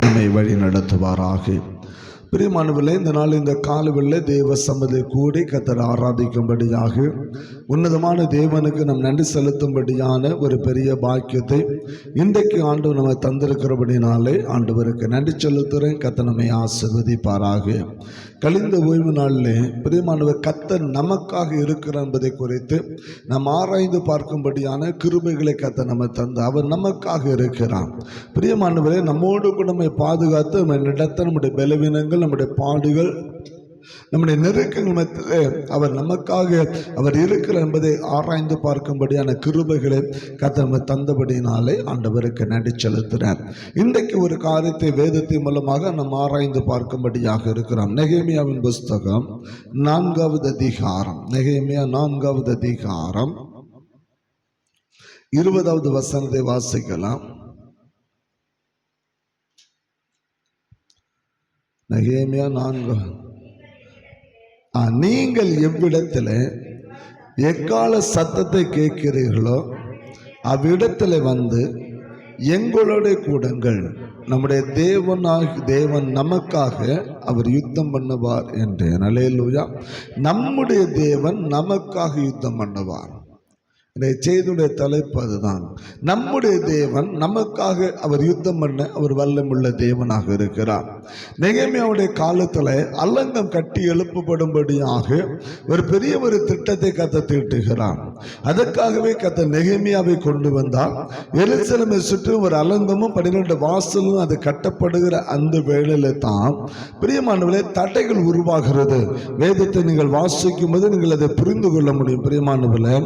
நம்மை வழி நடத்துவாராக. பிரியமானவர்களே இந்த நாள் இந்த காலவில் தேவ சம்மதி கூடி கத்தரை ஆராதிக்கும்படியாக உன்னதமான தேவனுக்கு நம் நன்றி செலுத்தும்படியான ஒரு பெரிய பாக்கியத்தை இன்றைக்கு ஆண்டு நம்ம தந்திருக்கிறபடினாலே ஆண்டவருக்கு நன்றி செலுத்துகிறேன். கத்தனமை நம்மை ஆசிர்வதிப்பாராக. கழிந்த ஓய்வு நாளிலே பிரியமானவர் கத்தர் நமக்காக இருக்கிறார் என்பதை குறித்து நாம் ஆராய்ந்து பார்க்கும்படியான கிருபைகளை கத்த நம்ம தந்து அவர் நமக்காக இருக்கிறார். பிரியமானவரே நம்மோடு கூட நம்மை பாதுகாத்து நம்ம நடத்த நம்முடைய பலவீனங்கள் நம்முடைய பாடுகள் நம்முடைய நெருக்கங்கள் மத்தியிலே அவர் நமக்காக அவர் இருக்கிறார் என்பதை ஆராய்ந்து பார்க்கும்படியான கிருபைகளை கத்த தந்தபடினாலே ஆண்டவருக்கு நடி செலுத்தினார் இன்றைக்கு ஒரு காரியத்தை வேதத்தின் மூலமாக நம்ம ஆராய்ந்து பார்க்கும்படியாக இருக்கிறோம். நெகேமியாவின் புஸ்தகம் நான்காவது அதிகாரம். நெகேமியா நான்காவது அதிகாரம். இருபதாவது வசனத்தை வாசிக்கலாம். நெகேமியா நான்கு நீங்கள் எவ்விடத்தில் எக்கால சத்தத்தை கேட்கிறீர்களோ அவ்விடத்தில் வந்து எங்களோட கூடங்கள் நம்முடைய தேவனாகி தேவன் நமக்காக அவர் யுத்தம் பண்ணுவார் என்று அலேலூயா நம்முடைய தேவன் நமக்காக யுத்தம் பண்ணுவார். இந்த செய்தியுடைய தலைப்பு அதுதான். நம்முடைய தேவன் நமக்காக அவர் யுத்தம் பண்ண அவர் வல்லமுள்ள தேவனாக இருக்கிறார். நெகேமியாவுடைய காலத்தில் அல்லங்கம் கட்டி எழுப்பப்படும்படியாக ஒரு பெரிய ஒரு திட்டத்தை கத்த தீட்டுகிறான் அதற்காகவே கத்த நெகேமியாவை கொண்டு வந்தால் எருசலேமை சுற்றி ஒரு அலங்கமும் பன்னிரெண்டு வாசலும் அது கட்டப்படுகிற அந்த வேளையில தான் பிரியமானவர்களே தடைகள் உருவாகிறது. வேதத்தை நீங்கள் வாசிக்கும் போது நீங்கள் அதை புரிந்து கொள்ள முடியும். பிரியமானவர்களே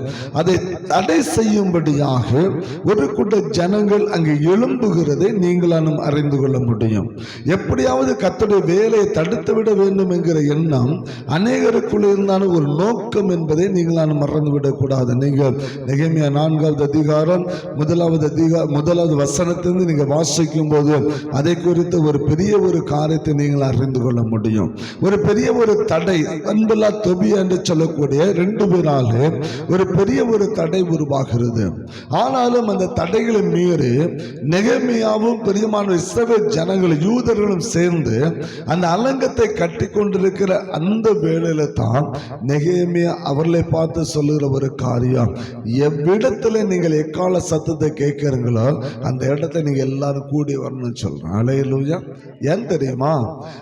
அதை தடை செய்யும்படியாக ஒரு கூட்ட ஜனங்கள் அங்கு எழும்புகிறதை நீங்களானும் அறிந்து கொள்ள முடியும். எப்படியாவது கத்தோடைய வேலையை தடுத்து விட வேண்டும் என்கிற எண்ணம் அநேகருக்குள்ள இருந்தான ஒரு நோக்கம் என்பதை நீங்களானும் மறந்துவிடக் கூடாது நீங்கள் நிகழ்மையா நான்காவது அதிகாரம் முதலாவது அதிகா முதலாவது வசனத்திலிருந்து நீங்கள் வாசிக்கும் போது அதை குறித்து ஒரு பெரிய ஒரு காரியத்தை நீங்கள் அறிந்து கொள்ள முடியும். ஒரு பெரிய ஒரு தடை அன்புல்லா தொபி என்று சொல்லக்கூடிய ரெண்டு பேராலே ஒரு பெரிய ஒரு தடை உருவாகிறது. ஆனாலும் அந்த தடைகளை மீறி நெகமையாவும் பெரியமான இஸ்ரவேல் ஜனங்களும் யூதர்களும் சேர்ந்து அந்த அலங்கத்தை கட்டி கொண்டிருக்கிற அந்த வேளையில தான் நெகமையா அவர்களை பார்த்து சொல்லுகிற ஒரு காரியம். எவ்விடத்துல நீங்கள் எக்கால சத்தத்தை கேட்கிறீங்களோ அந்த இடத்த நீங்க எல்லாரும் கூடி வரணும்னு சொல்றேன். அலையலூயா. ஏன் தெரியுமா?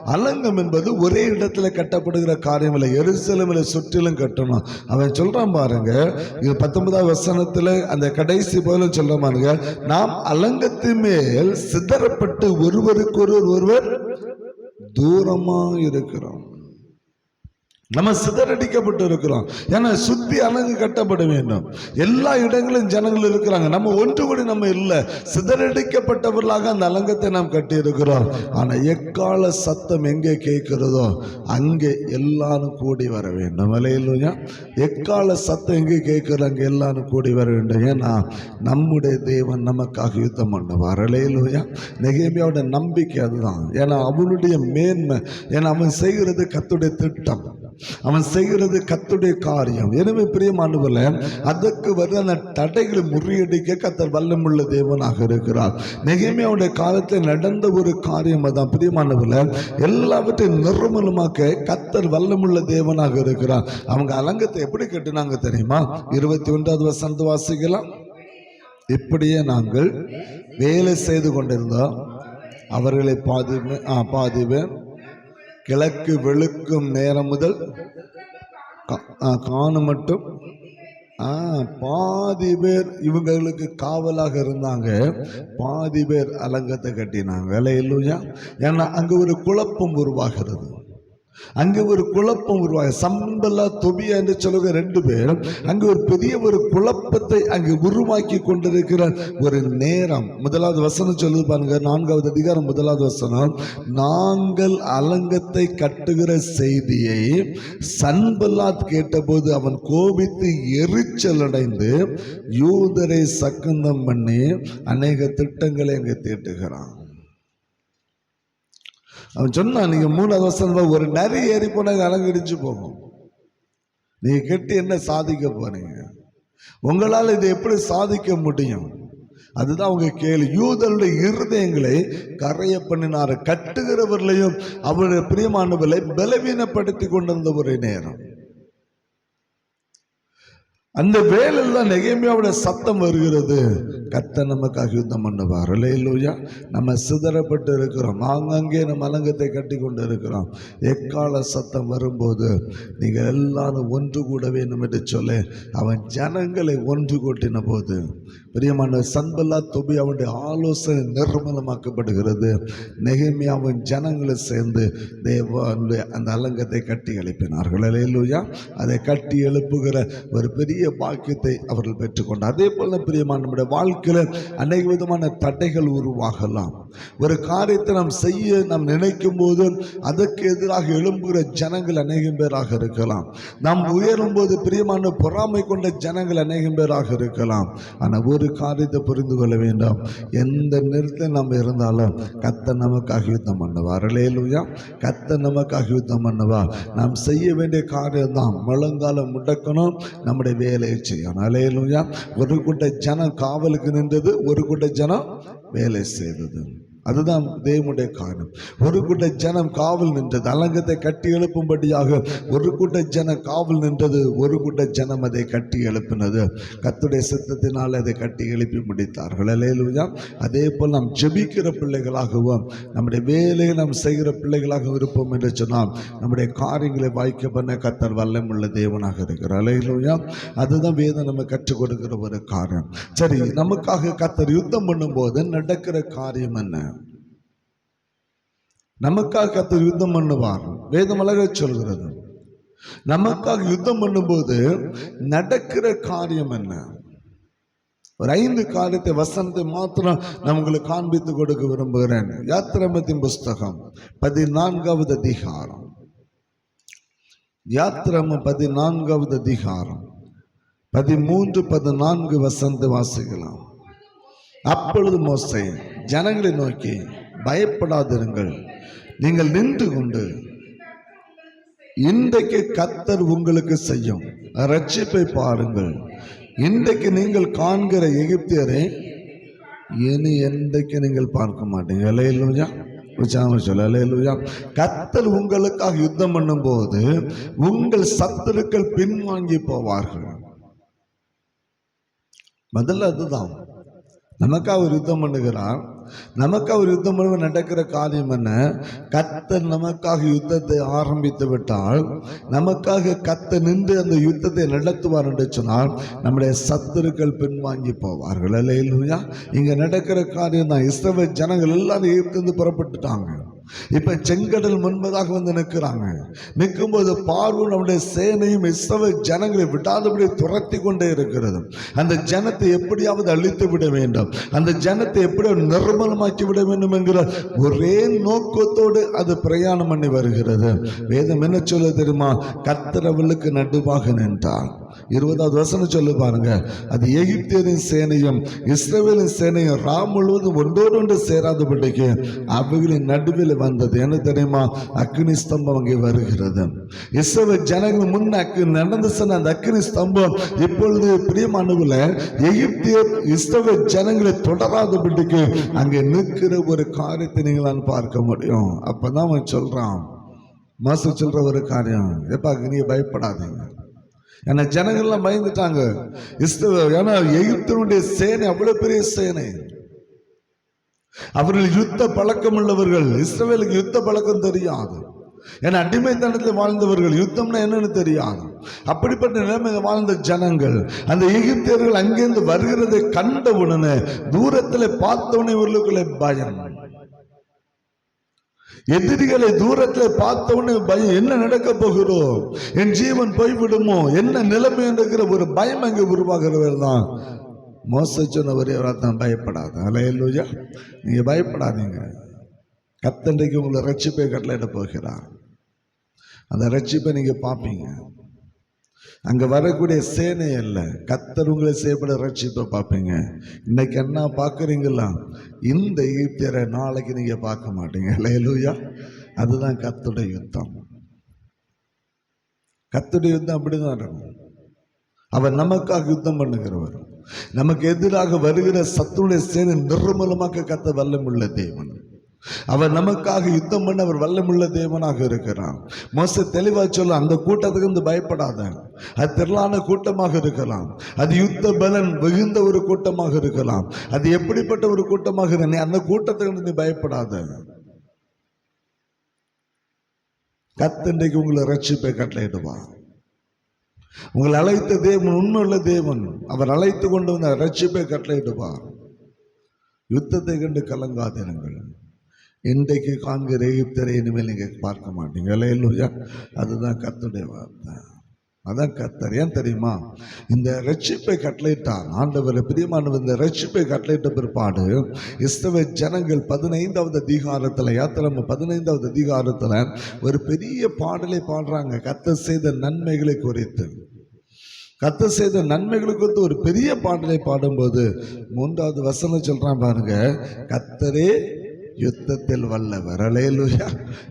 அலங்கம் என்பது ஒரே இடத்துல கட்டப்படுகிற காரியம் இல்லை எருசலமில் சுற்றிலும் கட்டணும். அவன் சொல்றான் பாருங்க இது பத்தொன்பதாம் வசனத்தில் அந்த கடைசி போல சொல்ற நாம் அலங்கத்தின் மேல் சிதறப்பட்டு ஒருவருக்கொருவர் ஒருவர் தூரமா இருக்கிறோம் நம்ம சிதறடிக்கப்பட்டு இருக்கிறோம். ஏன்னா சுத்தி அலங்கு கட்டப்பட வேண்டும். எல்லா இடங்களிலும் ஜனங்கள் இருக்கிறாங்க. நம்ம ஒன்று கூட நம்ம இல்லை. சிதறடிக்கப்பட்டவர்களாக அந்த அலங்கத்தை நாம் கட்டி இருக்கிறோம் ஆனா எக்கால சத்தம் எங்கே கேட்கிறதோ அங்கே எல்லாரும் கூடி வர வேண்டும். இல்லையா எக்கால சத்தம் எங்கே கேட்கிறோம் அங்கே எல்லாரும் கூடி வர வேண்டும். ஏன்னா நம்முடைய தேவன் நமக்காக யுத்தம் பண்ணுவார். இல்லையா நெகேமியாவோட நம்பிக்கை அதுதான். ஏன்னா அவனுடைய மேன்மை. ஏன்னா அவன் செய்கிறது கத்துடைய திட்டம். அவன் செய்கிறது கத்துடைய காரியம். எனவே பிரியமானவர்கள அதற்கு வர அந்த தடைகளை முறியடிக்க கத்தர் வல்லமுள்ள தேவனாக இருக்கிறார். நெகேமியாவுடைய காலத்தில் நடந்த ஒரு காரியம் அதான். பிரியமானவர்கள எல்லாவற்றையும் நிர்மலமாக்க கத்தர் வல்லமுள்ள தேவனாக இருக்கிறார். அவங்க அலங்கத்தை எப்படி கட்டினாங்க தெரியுமா? இருபத்தி ஒன்றாவது வசந்த வாசிக்கலாம். இப்படியே நாங்கள் வேலை செய்து கொண்டிருந்தோம். அவர்களை பாதி ஆ பாதி கிழக்கு வெளுக்கும் நேரம் முதல் காணு காணும் மட்டும் பாதி பேர் இவங்களுக்கு காவலாக இருந்தாங்க. பாதி பேர் அலங்கத்தை கட்டினாங்க. வேலை இல்லையா ஏன்னா அங்கே ஒரு குழப்பம் உருவாகிறது. அங்கே ஒரு குழப்பம் உருவாக சம்பலா தொபியா என்று சொல்லுங்க ரெண்டு பேரும். அங்கே ஒரு பெரிய ஒரு குழப்பத்தை அங்கே உருவாக்கி கொண்டிருக்கிற ஒரு நேரம். முதலாவது வசனம் சொல்லுது பாருங்க. நான்காவது அதிகாரம் முதலாவது வசனம். நாங்கள் அலங்கத்தை கட்டுகிற செய்தியை சன்பல்லாத் கேட்டபோது அவன் கோபித்து எரிச்சல் அடைந்து யூதரை சக்கந்தம் பண்ணி அநேக திட்டங்களை அங்கே தீட்டுகிறான். அவன் சொன்னான் நீங்க மூணாவது வருஷம் ஒரு நரி ஏறி போனாங்க அலங்கடிச்சு போகும். நீங்கள் கெட்டு என்ன சாதிக்க போறீங்க? உங்களால் இதை எப்படி சாதிக்க முடியும்? அதுதான் அவங்க கேள்வி. யூதருடைய இருதயங்களை கரைய பண்ணினார் கட்டுகிறவர்களையும் அவருடைய பிரியமானவர்களை பலவீனப்படுத்தி கொண்டிருந்த ஒரு நேரம். அந்த வேலையில் தான் நெகேமியாவுடைய சத்தம் வருகிறது. கத்த நமக்காக யுத்தம் பண்ணுவார். இல்லையா நம்ம சிதறப்பட்டு இருக்கிறோம் ஆங்கங்கே நம்ம அலங்கத்தை கட்டி கொண்டு இருக்கிறோம் எக்கால சத்தம் வரும்போது நீங்கள் எல்லாரும் ஒன்று கூட வேண்டும் என்று சொல்ல அவன் ஜனங்களை ஒன்று கூட்டின போது பிரியமான சன்பல்லா தொபி அவனுடைய ஆலோசனை நிர்மலமாக்கப்படுகிறது. நெகேமியாவின் ஜனங்களை சேர்ந்து தேவனுடைய அந்த அலங்கத்தை கட்டி எழுப்பினார்கள். இல்லையா அதை கட்டி எழுப்புகிற ஒரு பெரிய பாக்கியத்தை அவர்கள் பெற்றுக்கொண்டார். அதே போல பிரியமான நம்முடைய வாழ்க்கையில் அநேக விதமான தடைகள் உருவாகலாம். ஒரு காரியத்தை நாம் செய்ய நாம் நினைக்கும் போது அதற்கு எதிராக எழும்புகிற ஜனங்கள் அநேகம் பேராக இருக்கலாம். நாம் உயரும் போது பிரியமான பொறாமை கொண்ட ஜனங்கள் அநேகம் பேராக இருக்கலாம். ஆனால் ஒரு காரியத்தை புரிந்து கொள்ள வேண்டும். எந்த நேரத்தில் நாம் இருந்தாலும் கத்த நமக்காக யுத்தம் பண்ணவா இல்லையா கத்த நமக்காக யுத்தம் பண்ணவா நாம் செய்ய வேண்டிய காரியம் தான் முழங்காலம் முடக்கணும். நம்முடைய வேலையை செய்யணும். அலையலுயா ஒரு கூட்ட ஜனம் காவலுக்கு நின்றது ஒரு கூட்ட ஜனம் வேலை செய்தது. அதுதான் தேவனுடைய காரணம். ஒரு கூட்ட ஜனம் காவல் நின்றது அலங்கத்தை கட்டி எழுப்பும்படியாக ஒரு கூட்ட ஜனம் காவல் நின்றது ஒரு கூட்ட ஜனம் அதை கட்டி எழுப்பினது. கத்துடைய சித்தத்தினால் அதை கட்டி எழுப்பி முடித்தார்கள். அலையலுயா அதே போல் நாம் ஜெபிக்கிற பிள்ளைகளாகவும் நம்முடைய வேலையை நாம் செய்கிற பிள்ளைகளாக இருப்போம் என்று சொன்னால் நம்முடைய காரியங்களை வாய்க்க பண்ண கத்தர் வல்லமுள்ள தேவனாக இருக்கிறார். அலையிலுயா அதுதான் வேதம் நம்ம கற்றுக் கொடுக்கிற ஒரு காரியம் சரி நமக்காக கத்தர் யுத்தம் பண்ணும்போது நடக்கிற காரியம் என்ன? நமக்காக கத்தர் யுத்தம் பண்ணுவார். வேதம் அழக சொல்கிறது. நமக்காக யுத்தம் பண்ணும்போது நடக்கிற காரியம் என்ன? ஒரு ஐந்து காரியத்தை வசனத்தை மாத்திரம் நான் உங்களுக்கு காண்பித்து கொடுக்க விரும்புகிறேன். யாத்திரமத்தின் புஸ்தகம் பதினான்காவது அதிகாரம். யாத்திரம பதினான்காவது அதிகாரம். பதிமூன்று பதினான்கு வசந்த வாசிக்கலாம். அப்பொழுது மோசை ஜனங்களை நோக்கி பயப்படாதிருங்கள். நீங்கள் நின்று கொண்டு இன்றைக்கு கத்தர் உங்களுக்கு செய்யும் ரட்சிப்பை பாருங்கள். இன்றைக்கு நீங்கள் காண்கிற எகிப்தியரை இனி என்றைக்கு நீங்கள் பார்க்க மாட்டீங்க. அலையலுயா உச்சாம சொல்ல அலையலுயா கத்தர் உங்களுக்காக யுத்தம் பண்ணும்போது உங்கள் சத்துருக்கள் பின்வாங்கி போவார்கள். முதல்ல அதுதான். நமக்காக ஒரு யுத்தம் பண்ணுகிறார். நமக்காக ஒரு யுத்தம் முழுவதும் நடக்கிற காரியம் என்ன? கத்தர் நமக்காக யுத்தத்தை ஆரம்பித்து விட்டால் நமக்காக கத்த நின்று அந்த யுத்தத்தை நடத்துவார் என்று சொன்னால் நம்முடைய சத்துருக்கள் பின்வாங்கி போவார்கள். இல்லையா இங்க நடக்கிற காரியம் தான். இஸ்ரவ ஜனங்கள் எல்லாரும் இருந்து புறப்பட்டுட்டாங்க. இப்ப செங்கடல் முன்பதாக வந்து நிற்கிறாங்க. நிற்கும் போது பார்வன் நம்முடைய சேனையும் இஸ்ரவ ஜனங்களை விடாதபடி துரத்தி கொண்டே இருக்கிறது. அந்த ஜனத்தை எப்படியாவது அழித்து விட வேண்டும். அந்த ஜனத்தை எப்படியாவது நிர்மலமாக்கி விட வேண்டும் என்கிற ஒரே நோக்கத்தோடு அது பிரயாணம் பண்ணி வருகிறது. வேதம் என்ன சொல்ல தெரியுமா? கத்திரவளுக்கு நடுவாக நின்றான் இருபதாவது வசனம் சொல்லு பாருங்க. அது எகிப்தியரின் சேனையும் இஸ்ரவேலின் சேனையும் ராம் முழுவதும் ஒன்றோடு ஒன்று சேராதபடிக்கு அவைகளின் நடுவில் வந்தது என்ன தெரியுமா? அக்னி ஸ்தம்பம் அங்கே வருகிறது. இஸ்ரவேல் ஜனங்கள் முன்ன அக்னி நடந்து சொன்ன அந்த அக்னி ஸ்தம்பம் இப்பொழுது பிரியமானவுல எகிப்தியர் இஸ்ரவேல் ஜனங்களை தொடராதபடிக்கு அங்கே நிற்கிற ஒரு காரியத்தை நீங்களால் பார்க்க முடியும். அப்பதான் அவன் சொல்றான். மாசு சொல்ற ஒரு காரியம். எப்பா நீங்க பயப்படாதீங்க. ஏன்னா ஜனங்கள்லாம் பயந்துட்டாங்க. இஸ்ரவே ஏன்னா எகிப்தனுடைய சேனை அவ்வளவு பெரிய சேனை. அவர்கள் யுத்த பழக்கம் உள்ளவர்கள். இஸ்ரவேலுக்கு யுத்த பழக்கம் தெரியாது. ஏன்னா அடிமைத்தனத்தில் வாழ்ந்தவர்கள். யுத்தம்னா என்னன்னு தெரியாது. அப்படிப்பட்ட நிலைமையில் வாழ்ந்த ஜனங்கள். அந்த எகிப்தியர்கள் அங்கிருந்து வருகிறதை கண்ட உடனே தூரத்தில் பார்த்தவனே இவர்களுக்குள்ளே பயம். எதிரிகளை தூரத்தில் பார்த்தவொடனே பயம் என்ன நடக்க போகிறோம் என் ஜீவன் போய்விடுமோ? என்ன நிலைமை? என்கிற ஒரு பயம் அங்கே உருவாகிறவர் தான் மோச சொன்னவரே தான் பயப்படாத. அலையலூயா நீங்கள் பயப்படாதீங்க. கத்தண்டைக்கு உங்களை ரட்சிப்பை கட்டளையிட போகிறார். அந்த ரட்சிப்பை நீங்கள் பார்ப்பீங்க. அங்கே வரக்கூடிய சேனை அல்ல. கத்தர் உங்களை செய்யப்பட ரட்சிப்பை பார்ப்பீங்க. இன்னைக்கு என்ன பார்க்குறீங்களா? இந்த ஈப்தியரை நாளைக்கு நீங்கள் பார்க்க மாட்டீங்க. லேலூயா அதுதான் கத்துடைய யுத்தம். கத்துடைய யுத்தம் அப்படிதான் இருக்கும் அவர் நமக்காக யுத்தம் பண்ணுகிறவர். நமக்கு எதிராக வருகிற சத்துடைய சேனை நிர்மூலமாக கத்த வல்லமுள்ள தேவன். அவர் நமக்காக யுத்தம் பண்ண அவர் வல்லமுள்ள தேவனாக இருக்கிறான் மோச தெளிவா சொல்ல அந்த கூட்டத்துக்கு வந்து பயப்படாத. அது திரளான கூட்டமாக இருக்கலாம். அது யுத்த பலன் மிகுந்த ஒரு கூட்டமாக இருக்கலாம். அது எப்படிப்பட்ட ஒரு கூட்டமாக இரு- நீ அந்த கூட்டத்துக்கு நீ பயப்படாத. கத்தண்டைக்கு உங்களை ரட்சிப்பை கட்டளையிடுவார். உங்களை அழைத்த தேவன் உண்மையுள்ள தேவன் அவர் அழைத்து கொண்டு வந்த ரட்சிப்பை கட்டளையிடுவார். யுத்தத்தை கண்டு கலங்காதிருங்கள் இன்றைக்கு காண்கிற எகிப்தரை இனிமேல் நீங்க பார்க்க மாட்டீங்க. இல்லையா அதுதான் கத்துடைய வார்த்தை. அதான் கத்தர் ஏன் தெரியுமா? இந்த ரட்சிப்பை கட்டளையிட்டார் ஆண்டவர் பிரியமானவர் இந்த ரட்சிப்பை கட்டளையிட்ட பிற்பாடு இஸ்ரவேல் ஜனங்கள் பதினைந்தாவது அதிகாரத்தில் யாத்திரம் பதினைந்தாவது அதிகாரத்தில் ஒரு பெரிய பாடலை பாடுறாங்க. கத்தர் செய்த நன்மைகளை குறித்து. கத்த செய்த நன்மைகளுக்கு வந்து ஒரு பெரிய பாடலை பாடும்போது மூன்றாவது வசனம் சொல்கிறான் பாருங்க. கத்தரே யுத்தத்தில் வல்லவர். அலையலுயா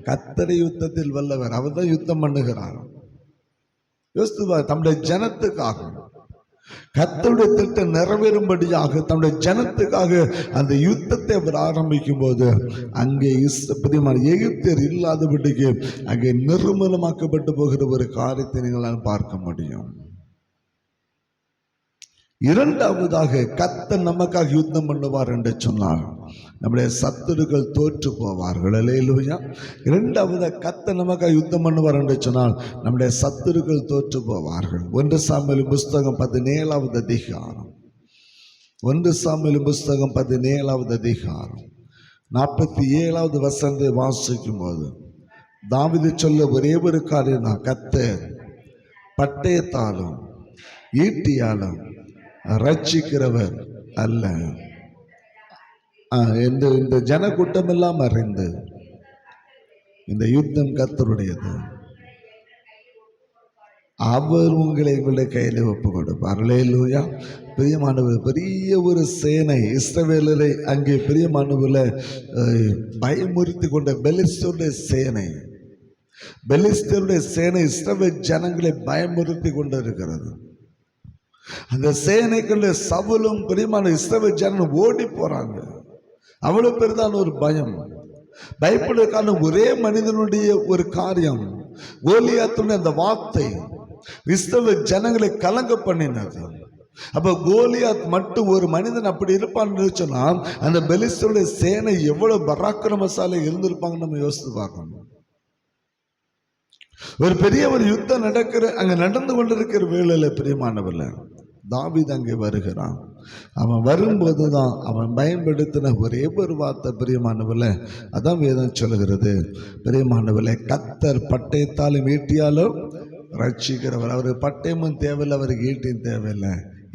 கத்தரை யுத்தத்தில் வல்லவர். அவர் தான் யுத்தம் பண்ணுகிறார். யோசித்து தம்முடைய ஜனத்துக்காக கத்தருடைய திட்டம் நிறைவேறும்படியாக தம்முடைய ஜனத்துக்காக அந்த யுத்தத்தை அவர் ஆரம்பிக்கும் போது அங்கே பிரியமான எகிப்தியர் இல்லாதபடிக்கு அங்கே நிர்மூலமாக்கப்பட்டு போகிற ஒரு காரியத்தை நீங்களால் பார்க்க முடியும். இரண்டாவதாக கத்த நமக்காக யுத்தம் பண்ணுவார் என்று சொன்னார் நம்முடைய சத்துருக்கள் தோற்று போவார்கள். இல்லையா இரண்டாவது கத்த நமக்காக யுத்தம் பண்ணுவார் என்று சொன்னால் நம்முடைய சத்துருக்கள் தோற்று போவார்கள். ஒன்று சாமியல் புஸ்தகம் பதினேழாவது அதிகாரம். ஒன்று சாமியல் புஸ்தகம் பதினேழாவது அதிகாரம். நாற்பத்தி ஏழாவது வசந்தை வாசிக்கும் போது தாவிது சொல்ல ஒரே ஒரு காரியம் தான். கத்த பட்டயத்தாலும் ஈட்டியாலும் ரட்சிக்கிறவர் அல்ல. ஆ, இந்த இந்த ஜனக்கூட்டம் எல்லாம் அறிந்து இந்த யுத்தம் கத்தருடையது அவர் உங்களை எங்களுடைய கையில் ஒப்பு கொடுப்பார் லூயா பிரியமானவர் பெரிய ஒரு சேனை இஸ்ரவேலரை அங்கே பிரியமானவர்ல பயமுறுத்தி கொண்ட பெலிஸ்தருடைய சேனை. பெலிஸ்தருடைய சேனை இஸ்ரவேல் ஜனங்களை பயமுறுத்தி கொண்டு இருக்கிறது அந்த சேனைக்குள்ள சவுலும் பிரியமான இஸ்ரவேல் ஜனம் ஓடி போறாங்க. அவ்வளவு பெருதான ஒரு பயம். பயப்படுவதற்கான ஒரே மனிதனுடைய ஒரு காரியம் கோலியாத்துடைய அந்த வார்த்தை. இஸ்ரவ ஜனங்களை கலங்க பண்ணினது. அப்ப கோலியாத் மட்டும் ஒரு மனிதன் அப்படி இருப்பான்னு சொன்னா அந்த பெலிஸ்தருடைய சேனை எவ்வளவு பராக்கிரமசாலை இருந்திருப்பாங்கன்னு நம்ம யோசித்து பார்க்கணும். ஒரு பெரிய ஒரு யுத்தம் நடக்கிற அங்க நடந்து கொண்டிருக்கிற வேலையில பிரியமானவர்கள் தாவீது அங்கே வருகிறான். அவன் வரும்போது தான் அவன் பயன்படுத்தின ஒரே ஒரு வார்த்தை பிரியமானவர்ல அதான் வேதம் சொல்லுகிறது. பிரியமானவர்ல கத்தர் பட்டயத்தாலும் ஈட்டியாலும் ரட்சிக்கிறவர் அவருக்கு பட்டயமும் தேவையில்லை அவருக்கு ஈட்டியும் தேவையில்லை.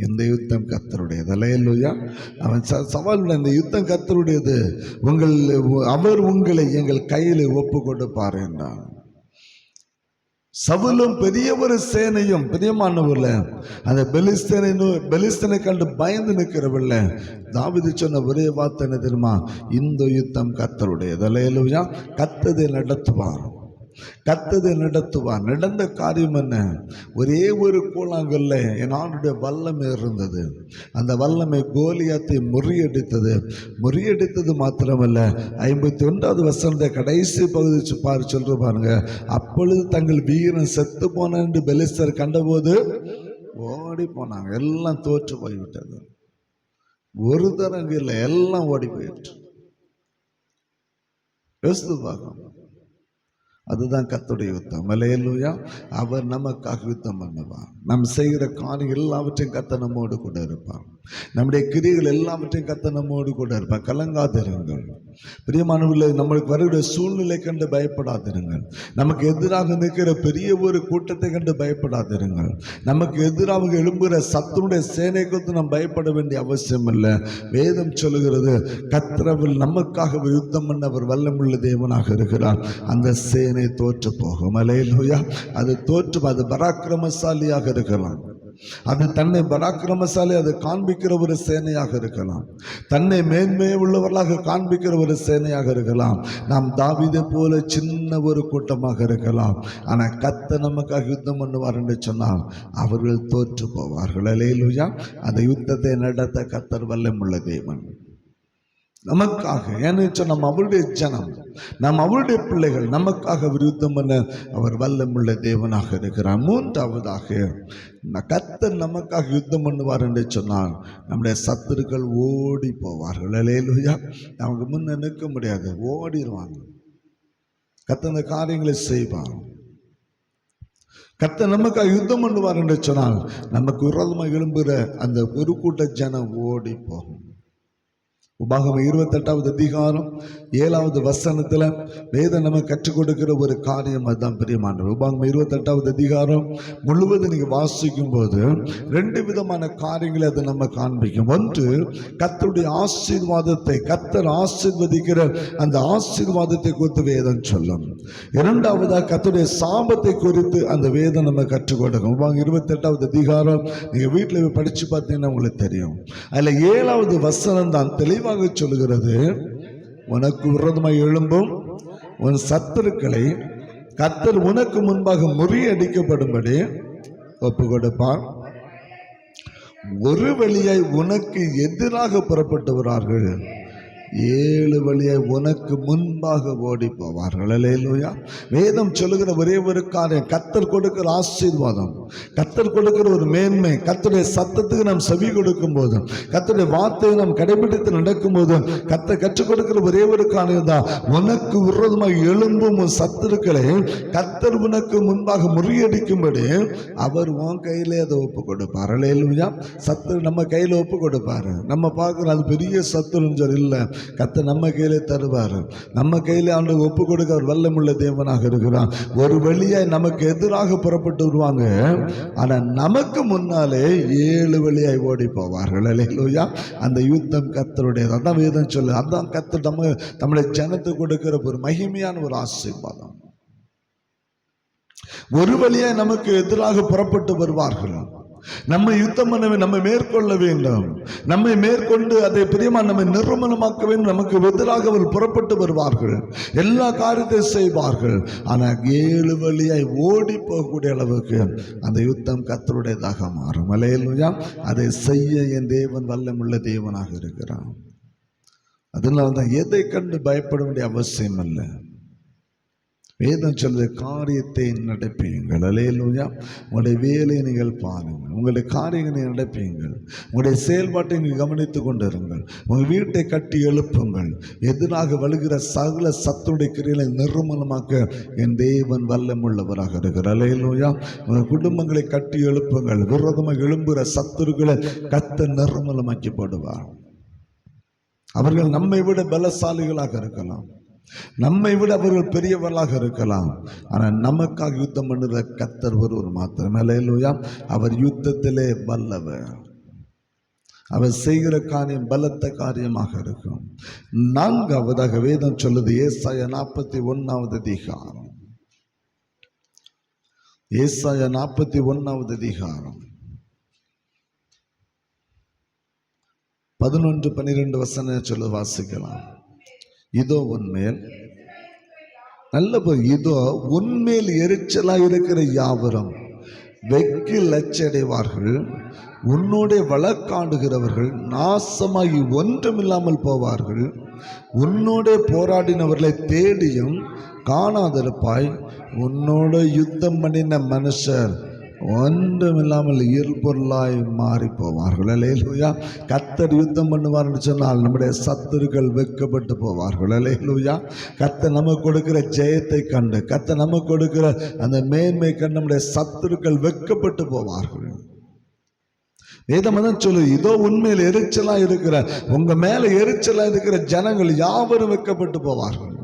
இந்த யுத்தம் கத்தருடையது. அலையலுயா அவன் ச- சவால் இந்த யுத்தம் கத்தருடையது. உங்கள் அவர் உங்களை எங்கள் கையில் ஒப்பு கொடுப்பார் என்றான். சவுலும் பெரிய ஒரு சேனையும் பிரியமானவர்ல அந்த பெலிஸ்தனை பெலிஸ்தனை கண்டு பயந்து நிற்கிறவர்ல தாவிது சொன்ன ஒரே வார்த்தை என்ன தெரியுமா? இந்த யுத்தம் கத்தருடைய தலையிலுயா கத்ததை நடத்துவார். கத்தது நடத்துவார். நடந்த காரியம் என்ன? ஒரே ஒரு கூழாங்கல்ல என் ஆண்டுடைய வல்லமை இருந்தது. அந்த வல்லமை கோலியாத்தை முறியடித்தது. முறியடித்தது மாத்திரமல்ல ஐம்பத்தி ஒன்றாவது வசந்த கடைசி பகுதி பாரு சொல்ற பாருங்க. அப்பொழுது தங்கள் வீரன் செத்து போன என்று பெலிஸ்தர் கண்டபோது ஓடி போனாங்க. எல்லாம் தோற்று போய்விட்டது. ஒரு தரங்கு இல்லை எல்லாம் ஓடி போயிட்டு யோசித்து பார்க்கணும். அதுதான் கத்துடைய யுத்தம். மலையலுயா அவர் நமக்காக யுத்தம் பண்ணுவார். நாம் செய்கிற காரியம் எல்லாவற்றையும் கத்த நம்மோடு கூட இருப்பார். நம்முடைய கிரிகள் எல்லாவற்றையும் கத்த நம்மோடு கூட இருப்பார். கலங்காதிருங்கள். பிரியமானவர்களே நம்மளுக்கு வருகிற சூழ்நிலை கண்டு பயப்படாதிருங்கள். நமக்கு எதிராக நிற்கிற பெரிய ஒரு கூட்டத்தை கண்டு பயப்படாதிருங்கள். நமக்கு எதிராக எழும்புகிற சத்துனுடைய சேனை குறித்து நாம் பயப்பட வேண்டிய அவசியம் இல்லை வேதம் சொல்லுகிறது கத்திரவில் நமக்காக யுத்தம் பண்ண அவர் வல்லமுள்ள தேவனாக இருக்கிறார். அந்த சேனை தோற்று போகும் அலையிலுயா. அது தோற்று அது பராக்கிரமசாலியாக இருக்கலாம். அது தன்னை பராக்கிரமசாலி அதை காண்பிக்கிற ஒரு சேனையாக இருக்கலாம். தன்னை மேன்மே உள்ளவர்களாக காண்பிக்கிற ஒரு சேனையாக இருக்கலாம். நாம் தாவிதை போல சின்ன ஒரு கூட்டமாக இருக்கலாம். ஆனால் கத்த நமக்காக யுத்தம் பண்ணுவார் என்று சொன்னால் அவர்கள் தோற்று போவார்கள். அலையிலுயா அந்த யுத்தத்தை நடத்த கத்தர் வல்லமுள்ள தேவன். நமக்காக ஏன்னு நம்ம அவருடைய ஜனம் நாம் அவருடைய பிள்ளைகள் நமக்காக விருத்தம் பண்ண அவர் வல்லமுள்ள தேவனாக இருக்கிறார். மூன்றாவதாக கத்தர் நமக்காக யுத்தம் பண்ணுவார் என்று சொன்னால் நம்முடைய சத்துருக்கள் ஓடி போவார்கள். அலேலுயா நமக்கு முன்ன நிற்க முடியாது ஓடிடுவாங்க. கத்தன காரியங்களை செய்வாங்க கத்த நமக்காக யுத்தம் பண்ணுவார் என்று சொன்னால் நமக்கு விரோதமாக எழும்புகிற அந்த ஒரு கூட்ட ஜனம் ஓடி போகும். உபாகம இருபத்தெட்டாவது அதிகாரம் ஏழாவது வசனத்தில் வேதம் நம்ம கற்றுக் கொடுக்கிற ஒரு காரியம் அதுதான் பிரியமானவர். உபாகம இருபத்தெட்டாவது அதிகாரம் முழுவதும் நீங்கள் வாசிக்கும் போது ரெண்டு விதமான காரியங்களை அது நம்ம காண்பிக்கும். ஒன்று கத்தருடைய ஆசீர்வாதத்தை கத்தர் ஆசீர்வதிக்கிற அந்த ஆசீர்வாதத்தை குறித்து வேதம் சொல்லும். இரண்டாவதாக கத்தருடைய சாபத்தை குறித்து அந்த வேதம் நம்ம கற்றுக் கொடுக்கும். உபாகம் இருபத்தெட்டாவது அதிகாரம் நீங்கள் வீட்டில் படித்து பார்த்தீங்கன்னா உங்களுக்கு தெரியும். அதில் ஏழாவது வசனம் தான் தெளிவாக சொல்லுகிறது. உனக்கு விரோதமாக எழும்பும் உன் சத்துருக்களை கத்தர் உனக்கு முன்பாக முறியடிக்கப்படும்படி ஒப்பு கொடுப்பான் ஒரு வழியாய் உனக்கு எதிராக புறப்பட்டு வரார்கள். ஏழு வழியை உனக்கு முன்பாக ஓடி போவார்கள் அல்லேலூயா வேதம் சொல்லுகிற ஒரே ஒரு காரியம் கத்தர் கொடுக்கிற ஆசீர்வாதம். கத்தர் கொடுக்கிற ஒரு மேன்மை கத்தருடைய சத்தத்துக்கு நாம் செவி கொடுக்கும் போதும் கத்தருடைய வார்த்தையை நாம் கடைபிடித்து நடக்கும் போதும் கத்த கற்றுக் கொடுக்கிற ஒரே ஒரு காரியம் தான். உனக்கு விரோதமாக எழும்பும் சத்துருக்களை கத்தர் உனக்கு முன்பாக முறியடிக்கும்படி அவர் உன் கையிலே அதை ஒப்பு கொடுப்பார். அலையிலுயா சத்து நம்ம கையில் ஒப்பு கொடுப்பாரு. நம்ம பார்க்குறோம் அது பெரிய சத்துருன்னு சொல்லி இல்லை. கத்த நம்ம கையிலே தருவார். நம்ம கையில ஆண்டு ஒப்பு கொடுக்க அவர் வல்லமுள்ள தேவனாக இருக்கிறான் ஒரு வழியாய் நமக்கு எதிராக புறப்பட்டு வருவாங்க. ஆனால் நமக்கு முன்னாலே ஏழு வழியாய் ஓடி போவார்கள். அலையிலுயா. அந்த யுத்தம் கத்தருடையது அதான் வேதம் சொல்லு அதான் கத்து நம்ம நம்முடைய ஜனத்துக்கு கொடுக்கிற ஒரு மகிமையான ஒரு ஆசீர்வாதம். ஒரு வழியாய் நமக்கு எதிராக புறப்பட்டு வருவார்கள். நம்ம யுத்தம் பண்ண நம்மை நம்ம மேற்கொள்ள வேண்டும். நம்மை மேற்கொண்டு அதை பிரியமா நம்மை நிர்மலமாக்க வேண்டும். நமக்கு எதிராக அவர் புறப்பட்டு வருவார்கள். எல்லா காரியத்தையும் செய்வார்கள். ஆனால் ஏழு வழியாய் ஓடி போகக்கூடிய அளவுக்கு அந்த யுத்தம் கத்தருடையதாக மாறும். அலையலுயா அதை செய்ய என் தேவன் வல்லமுள்ள தேவனாக இருக்கிறான் அதனால தான் எதை கண்டு பயப்பட வேண்டிய அவசியம் இல்லை வேதம் சொல்லுது காரியத்தை நடப்பீங்கள் அலையலூயா உங்களுடைய வேலையை நீங்கள் பாருங்கள். உங்களுடைய காரியங்களை நடப்பியுங்கள். உங்களுடைய செயல்பாட்டை நீங்கள் கவனித்துக் கொண்டிருங்கள். உங்கள் வீட்டை கட்டி எழுப்புங்கள். எதிராக வழுகிற சகல சத்துடைய கிரிகளை நிர்மூலமாக்க என் தேவன் வல்லமுள்ளவராக இருக்கிறார். அலையலூயா உங்கள் குடும்பங்களை கட்டி எழுப்புங்கள். விரோதமாக எழும்புகிற சத்துருக்களை கத்த நிர்மலமாக்கி போடுவார். அவர்கள் நம்மை விட பலசாலிகளாக இருக்கலாம். நம்மை விட அவர்கள் பெரியவர்களாக இருக்கலாம். ஆனால் நமக்காக யுத்தம் பண்ணுற கத்தர் ஒருவர் மாத்திரமே. இல்லையா அவர் யுத்தத்திலே வல்லவர். அவர் செய்கிற காரியம் பலத்த காரியமாக இருக்கும். நான்காவதாக வேதம் சொல்லுது ஏசாய நாற்பத்தி ஒன்னாவது அதிகாரம். ஏசாய நாற்பத்தி ஒன்னாவது அதிகாரம். பதினொன்று பன்னிரெண்டு வசன சொல்ல வாசிக்கலாம். இதோ உன்மேல் நல்ல இதோ உன்மேல் எரிச்சலாக இருக்கிற யாவரும் வெக்கில் லச்சடைவார்கள் உன்னோடைய வழக்காடுகிறவர்கள் நாசமாகி ஒன்றுமில்லாமல் போவார்கள். உன்னோட போராடினவர்களை தேடியும் காணாதிருப்பாய். உன்னோட யுத்தம் பண்ணின மனுஷர் ஒன்றுமில்லாமல் இயல்பொருளாய் மாறி போவார்கள். அலேலுயா கத்தர் யுத்தம் பண்ணுவார்னு சொன்னால் நம்முடைய சத்துருக்கள் வெக்கப்பட்டு போவார்கள். அலேலுயா கத்தை நமக்கு கொடுக்கிற ஜெயத்தை கண்டு கத்தை நமக்கு கொடுக்கிற அந்த மேன்மை கண்டு நம்முடைய சத்துருக்கள் வெக்கப்பட்டு போவார்கள். வேதம் சொல்லு இதோ உண்மையில் எரிச்சலாக இருக்கிற உங்கள் மேலே எரிச்சலாக இருக்கிற ஜனங்கள் யாவரும் வெட்கப்பட்டு போவார்கள்.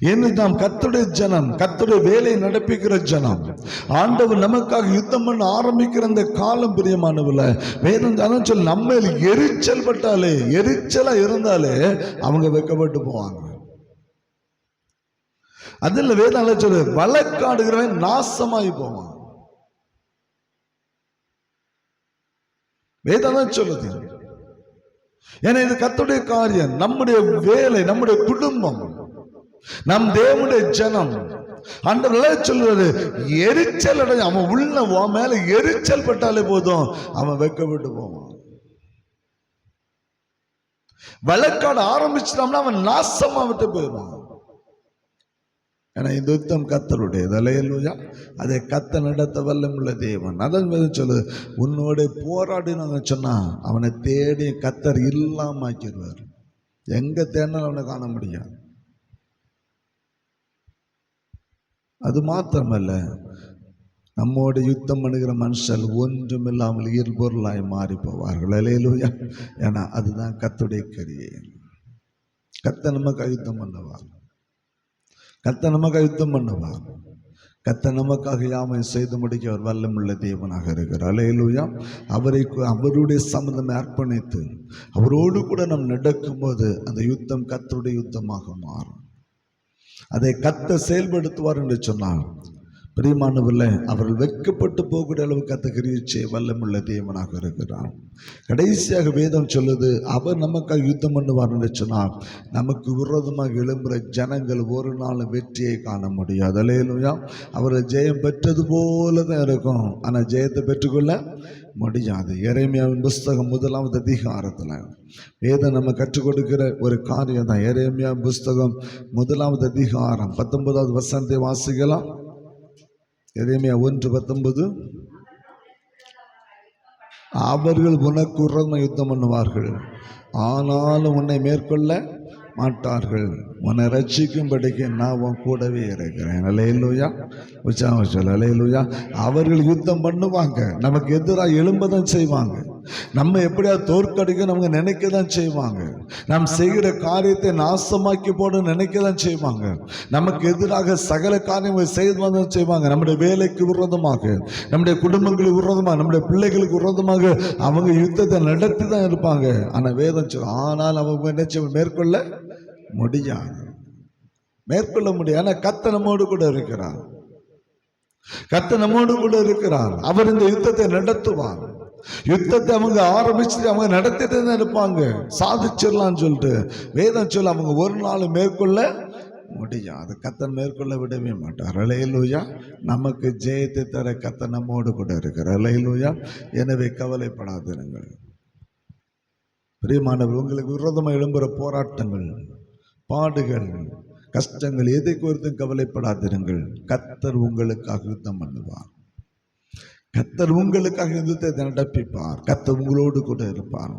என்று நாம் கத்துடைய ஜனம் கத்துடைய வேலை நடப்பிக்கிற ஜனம். ஆண்டவர் நமக்காக யுத்தம் பண்ண ஆரம்பிக்கிற அந்த காலம் பிரியமானவில் வேதம் தானும் சொல்லி நம்ம எரிச்சல் பட்டாலே எரிச்சலா இருந்தாலே அவங்க வெட்கப்பட்டு போவாங்க. அதில் வேதம் சொல்லு வழக்காடுகிறவன் நாசமாகி போவான். வேதம் தான் சொல்லுது. ஏன்னா இது கத்துடைய காரியம் நம்முடைய வேலை நம்முடைய குடும்பம். நம் தேவனுடைய ஜனம். அந்த சொல்றது எரிச்சல் அடைய அவன் உள்ள உன் மேல எரிச்சல் பட்டாலே போதும். அவன் வெக்கப்பட்டு போவான். வழக்காட ஆரம்பிச்சிட்டோம்னா அவன் நாசமா விட்டு போயிடுவான். ஏன்னா இந்த யுத்தம் கத்தருடைய அலையலூயா அதை கத்த நடத்த வல்லமுள்ள தேவன். அதன் மீது சொல்லுது உன்னோட போராடினு சொன்னா அவனை தேடி கத்தர் இல்லாம ஆக்கிடுவார். எங்க தேடினாலும் அவனை காண முடியாது. அது மாத்திரமல்ல நம்மோடு யுத்தம் பண்ணுகிற மனுஷர் ஒன்றுமில்லாமல் இயல்பொருளாய் மாறி போவார்கள் அலையலூயா. ஏன்னா அதுதான் கத்துடைய கரியை. கத்த நமக்கு யுத்தம் பண்ணுவார். கத்த நமக்கு யுத்தம் பண்ணுவார். கத்த நமக்காக யாமை செய்து முடிக்க அவர் வல்லமுள்ள தேவனாக இருக்கிறார். அலையலூயா. அவரை அவருடைய சம்மந்தம் அர்ப்பணித்து அவரோடு கூட நாம் நடக்கும்போது அந்த யுத்தம் கத்தருடைய யுத்தமாக மாறும். அதை கத்த செயல்படுத்துவார் என்று சொன்னார். பிரியமானவர்களே அவர்கள் வெட்கப்பட்டு போகக்கூடிய அளவு கத்த செய்ய வல்லமுள்ள தேவனாக இருக்கிறான் கடைசியாக வேதம் சொல்லுது அவர் நமக்காக யுத்தம் பண்ணுவார் சொன்னால் நமக்கு விரோதமாக எழும்புகிற ஜனங்கள் ஒரு நாள் வெற்றியை காண முடியாது. அலையிலுயா அவர்கள் ஜெயம் பெற்றது போல தான் இருக்கும். ஆனால் ஜெயத்தை பெற்றுக்கொள்ள முடியாது. எரேமியாவின் புஸ்தகம் முதலாவது அதிகாரத்தில் வேதம் நம்ம கற்றுக் கொடுக்கிற ஒரு காரியம் தான் எரேமியா புஸ்தகம் முதலாவது அதிகாரம் பத்தொன்பதாவது வசனத்தை வாசிக்கலாம். எதையுமே ஒன்று பத்தொன்பது. அவர்கள் உனக்கு உரம யுத்தம் பண்ணுவார்கள். ஆனாலும் உன்னை மேற்கொள்ள மாட்டார்கள். உன்னை ரட்சிக்கும்படிக்கு நான் உன் கூடவே இருக்கிறேன். அலையலூயா உற்சாகம் சொல்ல அலையலூயா அவர்கள் யுத்தம் பண்ணுவாங்க. நமக்கு எதிராக எழும்பதான் செய்வாங்க. நம்ம எப்படியாவது தோற்கடிக்க நமக்கு நினைக்க தான் செய்வாங்க. நாம் செய்கிற காரியத்தை நாசமாக்கி போட நினைக்க தான் செய்வாங்க. நமக்கு எதிராக சகல காரியங்களை செய்து தான் செய்வாங்க. நம்முடைய வேலைக்கு விரோதமாக நம்முடைய குடும்பங்களுக்கு விரோதமாக நம்முடைய பிள்ளைகளுக்கு விரோதமாக அவங்க யுத்தத்தை நடத்தி தான் இருப்பாங்க. ஆனால் வேதம் சொல்லும் ஆனால் அவங்க என்ன மேற்கொள்ள முடியாது. மேற்கொள்ள முடியாது. ஆனால் கத்த நம்மோடு கூட இருக்கிறார். கத்த நம்மோடு கூட இருக்கிறார். அவர் இந்த யுத்தத்தை நடத்துவார். யுத்தத்தை அவங்க ஆரம்பிச்சுட்டு அவங்க நடத்திட்டு தான் இருப்பாங்க. சாதிச்சிடலாம்னு சொல்லிட்டு. வேதம் சொல்ல அவங்க ஒரு நாள் மேற்கொள்ள முடியாது கத்தன் மேற்கொள்ள விடவே மாட்டார். அலையலூயா நமக்கு ஜெயத்தை தர கத்த நம்மோடு கூட இருக்கிறார். அலையலூயா எனவே கவலைப்படாதிருங்கள். பிரியமானவர் உங்களுக்கு விரோதமாக எழும்புகிற போராட்டங்கள் பாடுகள் கஷ்டங்கள் எதை குறித்தும் கவலைப்படாதிருங்கள். கத்தர் உங்களுக்காக யுத்தம் பண்ணுவார். கத்தர் உங்களுக்காக யுத்தத்தை நடப்பிப்பார். கத்தர் உங்களோடு கூட இருப்பார்.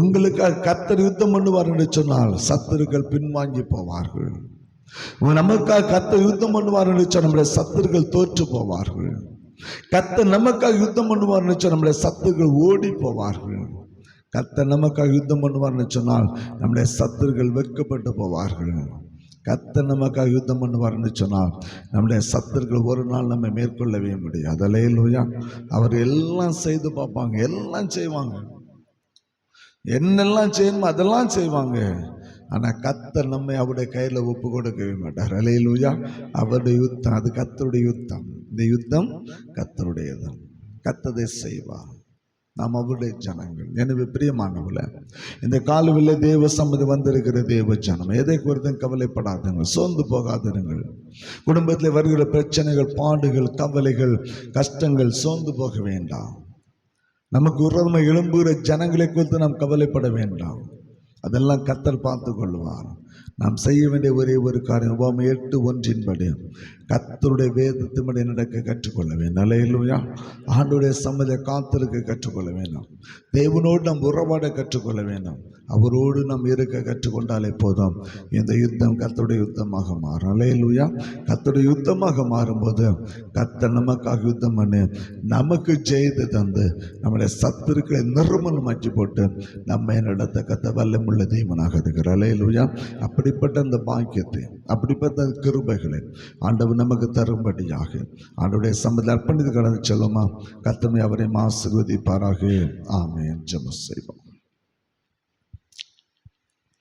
உங்களுக்காக கத்தர் யுத்தம் பண்ணுவார் என்று சொன்னால் சத்துருக்கள் பின்வாங்கி போவார்கள். நமக்காக கத்தர் யுத்தம் பண்ணுவார் என்று சொன்னால் நம்முடைய சத்துருக்கள் தோற்று போவார்கள். கத்த நமக்காக யுத்தம் பண்ணுவார் சொன்னால் நம்முடைய சத்துருக்கள் ஓடி போவார்கள். கத்த நமக்காக யுத்தம் பண்ணுவார்னு சொன்னால் நம்முடைய சத்துருக்கள் வெக்கப்பட்டு போவார்கள். கத்த நமக்காக யுத்தம் பண்ணுவார்னு சொன்னால் நம்முடைய சத்துருக்கள் ஒரு நாள் நம்ம மேற்கொள்ளவே முடியாது. அலையிலூயா அவர் எல்லாம் செய்து பார்ப்பாங்க. எல்லாம் செய்வாங்க. என்னெல்லாம் செய்யணுமோ அதெல்லாம் செய்வாங்க. ஆனால் கத்தர் நம்மை அவருடைய கையில் ஒப்பு கொடுக்கவே மாட்டார். அலையிலூயா அவருடைய யுத்தம் அது கத்தருடைய யுத்தம். இந்த யுத்தம் கத்தருடையதான் கத்ததை செய்வார். நாம் அவருடைய ஜனங்கள். எனவே பிரியமானவில் இந்த காலவில் தேவ சம்மதி வந்திருக்கிற தேவ ஜனம் எதை குறித்தும் கவலைப்படாதுங்கள் சோர்ந்து போகாதிருங்கள். குடும்பத்தில் வருகிற பிரச்சனைகள் பாடுகள் கவலைகள் கஷ்டங்கள் சோர்ந்து போக வேண்டாம். நமக்கு உறவுமை எழும்புகிற ஜனங்களை குறித்து நாம் கவலைப்பட வேண்டாம். அதெல்லாம் கத்தர் பார்த்து கொள்வார் நாம் செய்ய வேண்டிய ஒரே ஒரு காரியம் உபாமை எட்டு ஒன்றின்படி கத்தருடைய வேதத்தின்படி நடக்க கற்றுக்கொள்ள வேண்டும். இல்லையா ஆண்டுடைய சம்மதை காத்திருக்க கற்றுக்கொள்ள வேண்டும். தேவனோடு நம் உறவாட கற்றுக்கொள்ள வேண்டும். அவரோடு நாம் இருக்க கற்றுக்கொண்டாலே போதும். இந்த யுத்தம் கத்தருடைய யுத்தமாக மாறும். அலையிலுயா கத்தருடைய யுத்தமாக மாறும்போது கத்தை நமக்காக யுத்தம் பண்ணி. நமக்கு ஜெயித்து தந்து நம்முடைய சத்துருக்களை அச்சு போட்டு நம்ம நடத்த கத்த வல்லமுள்ள தெய்வனாக இருக்கிற அலையிலுயா அப்படிப்பட்ட அந்த பாக்கியத்தை அப்படிப்பட்ட அந்த கிருபைகளை ஆண்டவர் நமக்கு தரும்படியாக. அவருடைய சம்மதில் அர்ப்பணித்து கடந்து செல்லுமா. கத்தமை அவரை ஆசீர்வதிப்பாராக ஆமே ஜெபம் செய்வோம்.